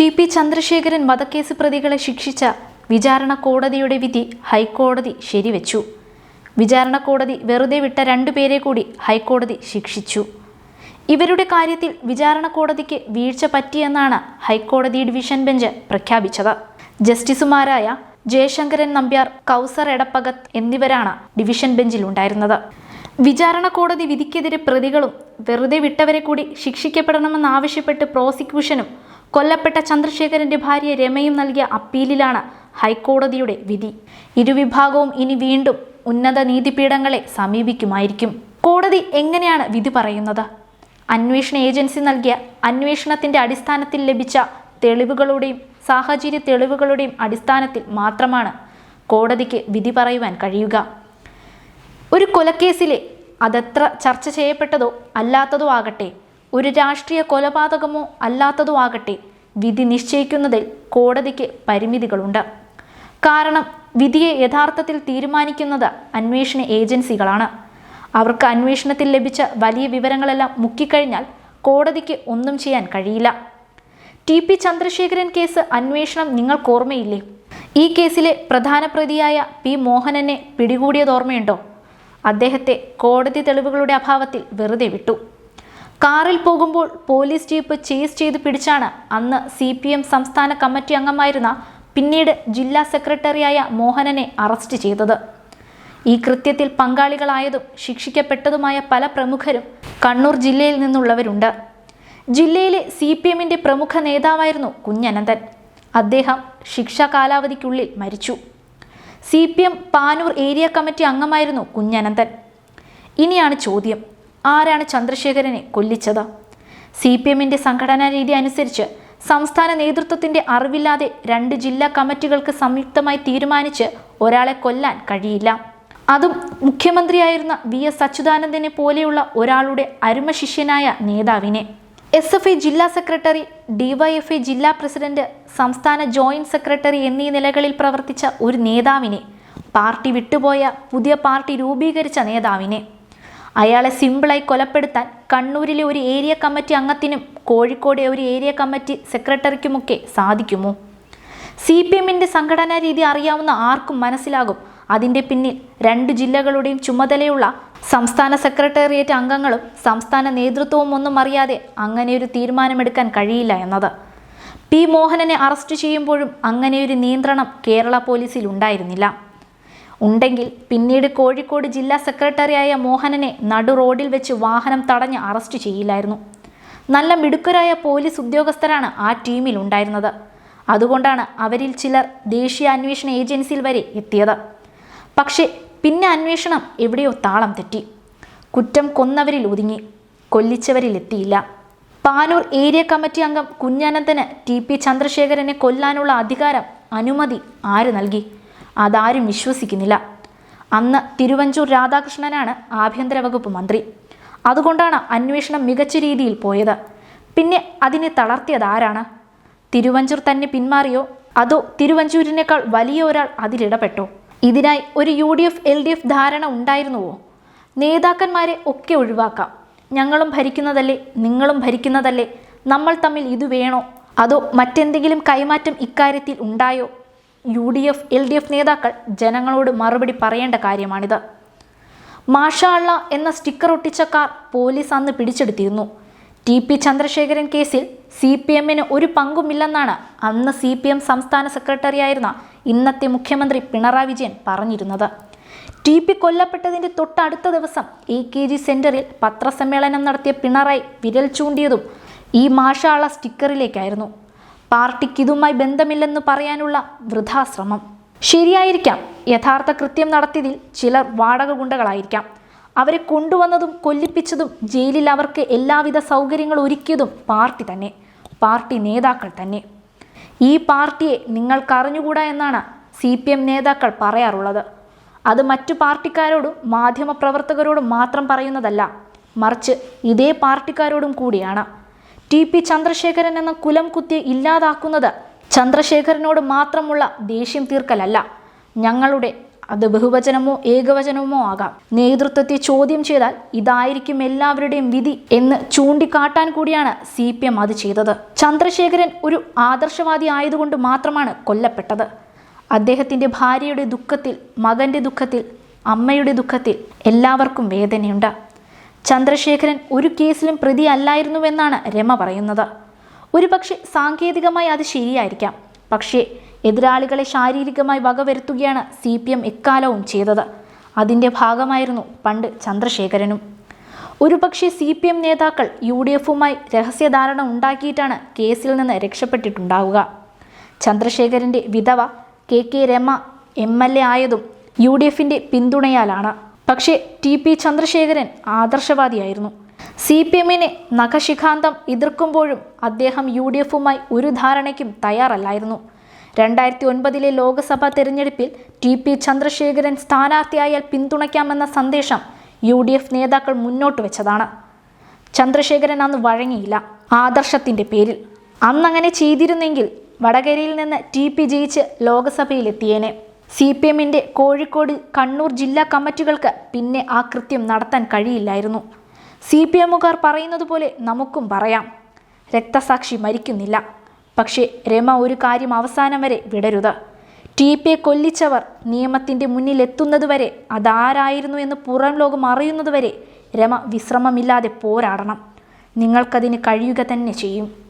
T P Chandrasekharan വധക്കേസ് പ്രതികളെ ശിക്ഷിച്ച വിചാരണ കോടതിയുടെ വിധി ഹൈക്കോടതി ശരിവെച്ചു. വിചാരണ കോടതി വെറുതെ വിട്ട രണ്ടു പേരെ കൂടി ഹൈക്കോടതി ശിക്ഷിച്ചു. ഇവരുടെ കാര്യത്തിൽ വിചാരണ കോടതിക്ക് വീഴ്ച പറ്റിയെന്നാണ് ഹൈക്കോടതി ഡിവിഷൻ ബെഞ്ച് പ്രഖ്യാപിച്ചത്. ജസ്റ്റിസുമാരായ ജയശങ്കരൻ നമ്പ്യാർ കൗസർ എടപ്പകത്ത് എന്നിവരാണ് ഡിവിഷൻ ബെഞ്ചിൽ ഉണ്ടായിരുന്നത് വിചാരണ കോടതി വിധിക്കെതിരെ പ്രതികളും വെറുതെ വിട്ടവരെ കൂടി ശിക്ഷിക്കപ്പെടണമെന്നാവശ്യപ്പെട്ട് പ്രോസിക്യൂഷനും കൊല്ലപ്പെട്ട ചന്ദ്രശേഖരന്റെ ഭാര്യ രമയും നൽകിയ അപ്പീലിലാണ് ഹൈക്കോടതിയുടെ വിധി. ഇരുവിഭാഗവും ഇനി വീണ്ടും ഉന്നത നീതിപീഠങ്ങളെ സമീപിക്കുമായിരിക്കും. കോടതി എങ്ങനെയാണ് വിധി പറയുന്നത്? അന്വേഷണ ഏജൻസി നൽകിയ അന്വേഷണത്തിന്റെ അടിസ്ഥാനത്തിൽ ലഭിച്ച തെളിവുകളുടെയും സാഹചര്യ തെളിവുകളുടെയും അടിസ്ഥാനത്തിൽ മാത്രമാണ് കോടതിക്ക് വിധി പറയുവാൻ കഴിയുക. ഒരു കൊലക്കേസിലെ അതെത്ര ചർച്ച ചെയ്യപ്പെട്ടതോ അല്ലാത്തതോ ആകട്ടെ ഒരു രാഷ്ട്രീയ കൊലപാതകമോ അല്ലാത്തതോ ആകട്ടെ വിധി നിശ്ചയിക്കുന്നതിൽ കോടതിക്ക് പരിമിതികളുണ്ട്. കാരണം വിധിയെ യഥാർത്ഥത്തിൽ തീരുമാനിക്കുന്നത് അന്വേഷണ ഏജൻസികളാണ്. അവർക്ക് അന്വേഷണത്തിൽ ലഭിച്ച വലിയ വിവരങ്ങളെല്ലാം മുക്കിക്കഴിഞ്ഞാൽ കോടതിക്ക് ഒന്നും ചെയ്യാൻ കഴിയില്ല. ടി പി ചന്ദ്രശേഖരൻ കേസ് അന്വേഷണം നിങ്ങൾക്ക് ഓർമ്മയില്ലേ? ഈ കേസിലെ പ്രധാന പ്രതിയായ പി മോഹനനെ പിടികൂടിയത് ഓർമ്മയുണ്ടോ? അദ്ദേഹത്തെ കോടതി തെളിവുകളുടെ അഭാവത്തിൽ വെറുതെ വിട്ടു. കാറിൽ പോകുമ്പോൾ പോലീസ് ജീപ്പ് ചേസ് ചെയ്ത് പിടിച്ചാണ് അന്ന് സി പി എം സംസ്ഥാന കമ്മിറ്റി അംഗമായിരുന്ന പിന്നീട് ജില്ലാ സെക്രട്ടറിയായ മോഹനനെ അറസ്റ്റ് ചെയ്തത്. ഈ കൃത്യത്തിൽ പങ്കാളികളായതും ശിക്ഷിക്കപ്പെട്ടതുമായ പല പ്രമുഖരും കണ്ണൂർ ജില്ലയിൽ നിന്നുള്ളവരുണ്ട്. ജില്ലയിലെ സി പി എമ്മിന്റെ പ്രമുഖ നേതാവായിരുന്നു കുഞ്ഞനന്തൻ. അദ്ദേഹം ശിക്ഷാ കാലാവധിക്കുള്ളിൽ മരിച്ചു. C P M Panoor area committee അംഗമായിരുന്നു കുഞ്ഞനന്തൻ. ഇനിയാണ് ചോദ്യം. ആരാണ് ചന്ദ്രശേഖരനെ കൊല്ലിച്ചത്? സി പി എമ്മിന്റെ സംഘടനാ രീതി അനുസരിച്ച് സംസ്ഥാന നേതൃത്വത്തിന്റെ അറിവില്ലാതെ രണ്ട് ജില്ലാ കമ്മിറ്റികൾക്ക് സംയുക്തമായി തീരുമാനിച്ച് ഒരാളെ കൊല്ലാൻ കഴിയില്ല. അതും മുഖ്യമന്ത്രിയായിരുന്ന വി എസ് അച്യുതാനന്ദനെ പോലെയുള്ള ഒരാളുടെ അരുമശിഷ്യനായ നേതാവിനെ. എസ് എഫ് ഐ ജില്ലാ സെക്രട്ടറി ഡിവൈഎഫ്ഐ ജില്ലാ പ്രസിഡന്റ് സംസ്ഥാന ജോയിന്റ് സെക്രട്ടറി എന്നീ നിലകളിൽ പ്രവർത്തിച്ച ഒരു നേതാവിനെ പാർട്ടി വിട്ടുപോയ പുതിയ പാർട്ടി രൂപീകരിച്ച നേതാവിനെ. അയാളെ സിമ്പിളായി കൊലപ്പെടുത്താൻ കണ്ണൂരിലെ ഒരു ഏരിയ കമ്മിറ്റി അംഗത്തിനും കോഴിക്കോടെ ഒരു ഏരിയ കമ്മിറ്റി സെക്രട്ടറിക്കുമൊക്കെ സാധിക്കുമോ? സി പി എമ്മിന്റെ സംഘടനാ രീതി അറിയാവുന്ന ആർക്കും മനസ്സിലാകും. അതിന്റെ പിന്നിൽ രണ്ട് ജില്ലകളുടെയും ചുമതലയുള്ള സംസ്ഥാന സെക്രട്ടേറിയറ്റ് അംഗങ്ങളും സംസ്ഥാന നേതൃത്വവും ഒന്നും അറിയാതെ അങ്ങനെ ഒരു തീരുമാനമെടുക്കാൻ കഴിയില്ല എന്നത്. പി മോഹനനെ അറസ്റ്റ് ചെയ്യുമ്പോഴും അങ്ങനെയൊരു നിയന്ത്രണം കേരള പോലീസിൽ ഉണ്ടായിരുന്നില്ല. ഉണ്ടെങ്കിൽ പിന്നീട് കോഴിക്കോട് ജില്ലാ സെക്രട്ടറിയായ മോഹനനെ നടു റോഡിൽ വെച്ച് വാഹനം തടഞ്ഞ് അറസ്റ്റ് ചെയ്യില്ലായിരുന്നു. നല്ല മിടുക്കരായ പോലീസ് ഉദ്യോഗസ്ഥരാണ് ആ ടീമിൽ ഉണ്ടായിരുന്നത്. അതുകൊണ്ടാണ് അവരിൽ ചിലർ ദേശീയ അന്വേഷണ ഏജൻസിയിൽ വരെ എത്തിയത്. പക്ഷേ പിന്നെ അന്വേഷണം എവിടെയോ താളം തെറ്റി. കുറ്റം കൊന്നവരിൽ ഒതുങ്ങി. കൊല്ലിച്ചവരിൽ എത്തിയില്ല. പാനൂർ ഏരിയ കമ്മിറ്റി അംഗം കുഞ്ഞനന്തന് ടി പി ചന്ദ്രശേഖരനെ കൊല്ലാനുള്ള അധികാരം അനുമതി ആര് നൽകി? അതാരും വിശ്വസിക്കുന്നില്ല. അന്ന് തിരുവഞ്ചൂർ രാധാകൃഷ്ണനാണ് ആഭ്യന്തര വകുപ്പ് മന്ത്രി. അതുകൊണ്ടാണ് അന്വേഷണം മികച്ച രീതിയിൽ പോയത്. പിന്നെ അതിനെ തളർത്തിയത് ആരാണ്? തിരുവഞ്ചൂർ തന്നെ പിന്മാറിയോ? അതോ തിരുവഞ്ചൂരിനേക്കാൾ വലിയ ഒരാൾ അതിലിടപെട്ടോ? ഇതിനായി ഒരു U D F L D F ധാരണ ഉണ്ടായിരുന്നുവോ? നേതാക്കന്മാരെ ഒക്കെ ഒഴിവാക്കാം. ഞങ്ങളും ഭരിക്കുന്നതല്ലേ? നിങ്ങളും ഭരിക്കുന്നതല്ലേ? നമ്മൾ തമ്മിൽ ഇത് വേണോ? അതോ മറ്റെന്തെങ്കിലും കൈമാറ്റം ഇക്കാര്യത്തിൽ ഉണ്ടായോ? U D F L D F നേതാക്കൾ ജനങ്ങളോട് മറുപടി പറയേണ്ട കാര്യമാണിത്. മാഷാള്ള എന്ന സ്റ്റിക്കർ ഒട്ടിച്ച കാർ പോലീസ് അന്ന് പിടിച്ചെടുത്തിരുന്നു. ടി പി ചന്ദ്രശേഖരൻ കേസിൽ സി പി എമ്മിന് ഒരു പങ്കുമില്ലെന്നാണ് അന്ന് സി പി എം സംസ്ഥാന സെക്രട്ടറിയായിരുന്ന ഇന്നത്തെ മുഖ്യമന്ത്രി പിണറായി വിജയൻ പറഞ്ഞിരുന്നത്. ടി പി കൊല്ലപ്പെട്ടതിന്റെ തൊട്ടടുത്ത ദിവസം എ കെ ജി സെന്ററിൽ പത്രസമ്മേളനം നടത്തിയ പിണറായി വിരൽ ചൂണ്ടിയതും ഈ മാഷാള സ്റ്റിക്കറിലേക്കായിരുന്നു. പാർട്ടിക്ക് ഇതുമായി ബന്ധമില്ലെന്ന് പറയാനുള്ള വൃഥാശ്രമം. ശരിയായിരിക്കാം. യഥാർത്ഥ കൃത്യം നടത്തിയതിൽ ചിലർ വാടക ഗുണ്ടകളായിരിക്കാം. അവരെ കൊണ്ടുവന്നതും കൊല്ലിപ്പിച്ചതും ജയിലിൽ അവർക്ക് എല്ലാവിധ സൗകര്യങ്ങൾ ഒരുക്കിയതും പാർട്ടി തന്നെ. പാർട്ടി നേതാക്കൾ തന്നെ. ഈ പാർട്ടിയെ നിങ്ങൾക്കറിഞ്ഞുകൂടാ എന്നാണ് സി പി എം നേതാക്കൾ പറയാറുള്ളത്. അത് മറ്റു പാർട്ടിക്കാരോടും മാധ്യമപ്രവർത്തകരോടും മാത്രം പറയുന്നതല്ല. മറിച്ച് ഇതേ പാർട്ടിക്കാരോടും കൂടിയാണ്. ടി പി ചന്ദ്രശേഖരൻ എന്ന കുലം കുത്തി ഇല്ലാതാക്കുന്നത് ചന്ദ്രശേഖരനോട് മാത്രമുള്ള ദേഷ്യം തീർക്കലല്ല. ഞങ്ങളുടെ അത് ബഹുവചനമോ ഏകവചനമോ ആകാം. നേതൃത്വത്തെ ചോദ്യം ചെയ്താൽ ഇതായിരിക്കും എല്ലാവരുടെയും വിധി എന്ന് ചൂണ്ടിക്കാട്ടാൻ കൂടിയാണ് സി പി എം അത് ചെയ്തത്. ചന്ദ്രശേഖരൻ ഒരു ആദർശവാദി ആയതുകൊണ്ട് മാത്രമാണ് കൊല്ലപ്പെട്ടത്. അദ്ദേഹത്തിന്റെ ഭാര്യയുടെ ദുഃഖത്തിൽ മകന്റെ ദുഃഖത്തിൽ അമ്മയുടെ ദുഃഖത്തിൽ എല്ലാവർക്കും വേദനയുണ്ട്. ചന്ദ്രശേഖരൻ ഒരു കേസിലും പ്രതി അല്ലായിരുന്നുവെന്നാണ് രമ പറയുന്നത്. ഒരുപക്ഷെ സാങ്കേതികമായി അത് ശരിയായിരിക്കാം. പക്ഷേ എതിരാളികളെ ശാരീരികമായി വകവരുത്തുകയാണ് സി പി എം എക്കാലവും ചെയ്തത്. അതിന്റെ ഭാഗമായിരുന്നു പണ്ട് ചന്ദ്രശേഖരനും. ഒരുപക്ഷെ സി പി എം നേതാക്കൾ യു ഡി എഫുമായി രഹസ്യധാരണ ഉണ്ടാക്കിയിട്ടാണ് കേസിൽ നിന്ന് രക്ഷപ്പെട്ടിട്ടുണ്ടാവുക. ചന്ദ്രശേഖരന്റെ വിധവ K K Rama M L A ആയതും യു ഡി എഫിന്റെ പിന്തുണയാലാണ്. പക്ഷേ ടി പി ചന്ദ്രശേഖരൻ ആദർശവാദിയായിരുന്നു. സി പി എമ്മിനെ നഖശിഖാന്തം എതിർക്കുമ്പോഴും അദ്ദേഹം യു ഡി എഫുമായി ഒരു ധാരണയ്ക്കും തയ്യാറല്ലായിരുന്നു. രണ്ടായിരത്തി ഒൻപതിലെ ലോക്സഭാ തെരഞ്ഞെടുപ്പിൽ ടി പി ചന്ദ്രശേഖരൻ സ്ഥാനാർത്ഥിയായാൽ പിന്തുണയ്ക്കാമെന്ന സന്ദേശം യു ഡി എഫ് നേതാക്കൾ മുന്നോട്ട് വെച്ചതാണ്. ചന്ദ്രശേഖരൻ അന്ന് വഴങ്ങിയില്ല ആദർശത്തിന്റെ പേരിൽ. അന്നങ്ങനെ ചെയ്തിരുന്നെങ്കിൽ വടകരയിൽ നിന്ന് ടി പി ജയിച്ച് ലോക്സഭയിലെത്തിയേനെ. സി പി എമ്മിന്റെ കോഴിക്കോട് കണ്ണൂർ ജില്ലാ കമ്മിറ്റികൾക്ക് പിന്നെ ആ കൃത്യം നടത്താൻ കഴിയില്ലായിരുന്നു. സി പി എമ്മുകാർ പറയുന്നത് പോലെ നമുക്കും പറയാം. രക്തസാക്ഷി മരിക്കുന്നില്ല. പക്ഷേ രമ ഒരു കാര്യം അവസാനം വരെ വിടരുത്. ടി പിയെ കൊല്ലിച്ചവർ നിയമത്തിന്റെ മുന്നിലെത്തുന്നതുവരെ അതാരായിരുന്നു എന്ന് പുറം ലോകം അറിയുന്നതുവരെ രമ വിശ്രമമില്ലാതെ പോരാടണം. നിങ്ങൾക്കതിന് കഴിയുക തന്നെ ചെയ്യും.